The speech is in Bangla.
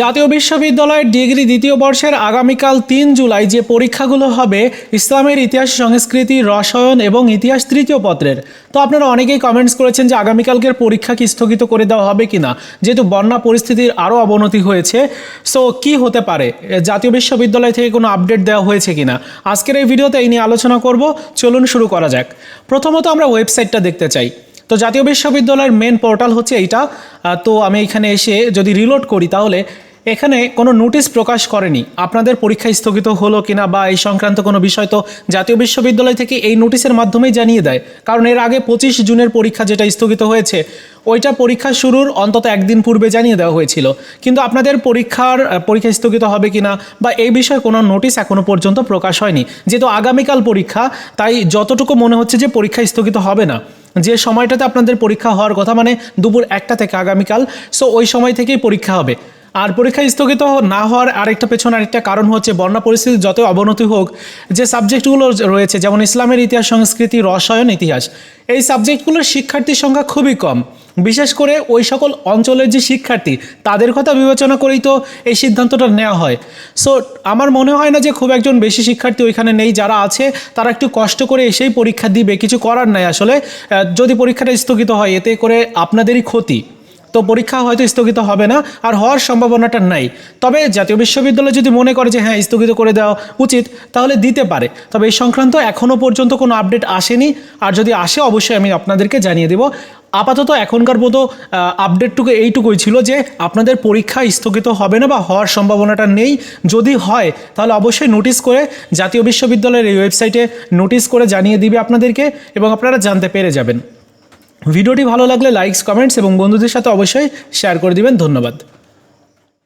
জাতীয় বিশ্ববিদ্যালয়ের ডিগ্রি দ্বিতীয় বর্ষের আগামীকাল তিন জুলাই যে পরীক্ষাগুলো হবে, ইসলামের ইতিহাস, সংস্কৃতি, রসায়ন এবং ইতিহাস তৃতীয় পত্রের। তো আপনারা অনেকেই কমেন্টস করেছেন যে আগামীকালকের পরীক্ষা কি স্থগিত করে দেওয়া হবে কি না যেহেতু বন্যা পরিস্থিতির আরও অবনতি হয়েছে সো কি হতে পারে? জাতীয় বিশ্ববিদ্যালয় থেকে কোনো আপডেট দেওয়া হয়েছে কিনা? আজকের এই ভিডিওতে এই নিয়ে আলোচনা করব। চলুন শুরু করা যাক। প্রথমত আমরা ওয়েবসাইটটা দেখতে চাই। তো জাতীয় বিশ্ববিদ্যালয়ের মেন পোর্টাল হচ্ছে এইটা। তো আমি এখানে এসে যদি রিলোড করি তাহলে এখানে কোনো নোটিশ প্রকাশ করেনি। আপনাদের পরীক্ষা স্থগিত হলো কিনা বা এই সংক্রান্ত কোনো বিষয় তো জাতীয় বিশ্ববিদ্যালয় থেকে এই নোটিশের মাধ্যমেই জানিয়ে দেয়। কারণ এর আগে পঁচিশ জুনের পরীক্ষা যেটা স্থগিত হয়েছে, ওইটা পরীক্ষা শুরুর অন্তত একদিন পূর্বে জানিয়ে দেওয়া হয়েছিল। কিন্তু আপনাদের পরীক্ষার পরীক্ষা স্থগিত হবে কিনা বা এই বিষয়ে কোনো নোটিশ এখনও পর্যন্ত প্রকাশ হয়নি। যেহেতু আগামীকাল পরীক্ষা, তাই যতটুকু মনে হচ্ছে যে পরীক্ষা স্থগিত হবে না। যে সময়টাতে আপনাদের পরীক্ষা হওয়ার কথা মানে দুপুর একটা থেকে আগামীকাল সো ওই সময় থেকেই পরীক্ষা হবে। আর পরীক্ষা স্থগিত না হওয়ার আরেকটা পেছনে আরেকটা কারণ হচ্ছে বন্যা পরিস্থিতি যত অবনতি হোক, যে সাবজেক্টগুলো রয়েছে, যেমন ইসলামের ইতিহাস, সংস্কৃতি, রসায়ন, ইতিহাস, এই সাবজেক্টগুলোর শিক্ষার্থীর সংখ্যা খুবই কম। বিশেষ করে ওই সকল অঞ্চলের যে শিক্ষার্থী, তাদের কথা বিবেচনা করেই তো এই সিদ্ধান্তটা নেওয়া হয়। সো আমার মনে হয় না যে খুব একজন বেশি শিক্ষার্থী ওইখানে নেই, যারা আছে, তারা একটু কষ্ট করে এসেই পরীক্ষা দিবে, কিছু করার নাই আসলে। যদি পরীক্ষাটা স্থগিত হয়, এতে করে আপনাদেরই ক্ষতি। তো পরীক্ষা হয়তো স্থগিত হবে না, আর হওয়ার সম্ভাবনাটা নাই। তবে জাতীয় বিশ্ববিদ্যালয় যদি মনে করে যে হ্যাঁ স্থগিত করে দেওয়া উচিত, তাহলে দিতে পারে। তবে এই সংক্রান্ত এখনও পর্যন্ত কোনো আপডেট আসেনি। আর যদি আসে, অবশ্যই আমি আপনাদেরকে জানিয়ে দেব। আপাতত এখনকার মতো আপডেটটুকু এইটুকুই ছিল যে আপনাদের পরীক্ষা স্থগিত হবে না বা হওয়ার সম্ভাবনাটা নেই। যদি হয়, তাহলে অবশ্যই নোটিশ করে জাতীয় বিশ্ববিদ্যালয়ের এই ওয়েবসাইটে নোটিশ করে জানিয়ে দিবে আপনাদেরকে এবং আপনারা জানতে পেরে যাবেন। ভিডিওটি ভালো লাগলে লাইকস কমেন্টস এবং বন্ধুদের সাথে অবশ্যই শেয়ার করে দিবেন। ধন্যবাদ।